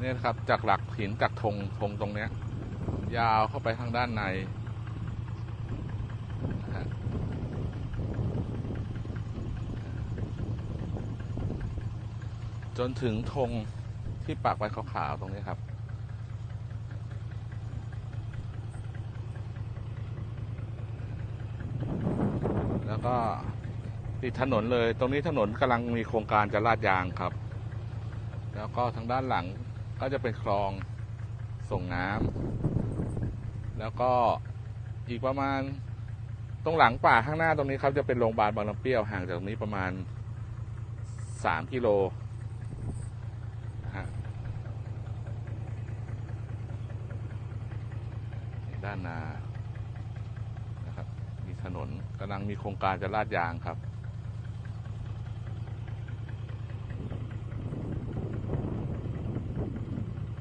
เนี่ยครับ จากหลักหินจากธงธงตรงเนี้ย ยาวเข้าไปทางด้านในจนถึงธงที่ปักไว้ขาวๆตรงนี้ครับ แล้วก็ติดถนนเลย ตรงนี้ถนนกำลังมีโครงการจะลาดยางครับ แล้วก็ทางด้านหลัง ก็จะเป็นคลองส่งน้ำแล้วก็อีกประมาณตรงหลังป่าข้างหน้าตรงนี้ครับจะเป็นโรงพยาบาลบางน้ำเปรี้ยวห่างจากนี้ประมาณสามกิโลนะฮะด้านหนานะครับมีถนนกำลังมีโครงการจะลาดยางครับ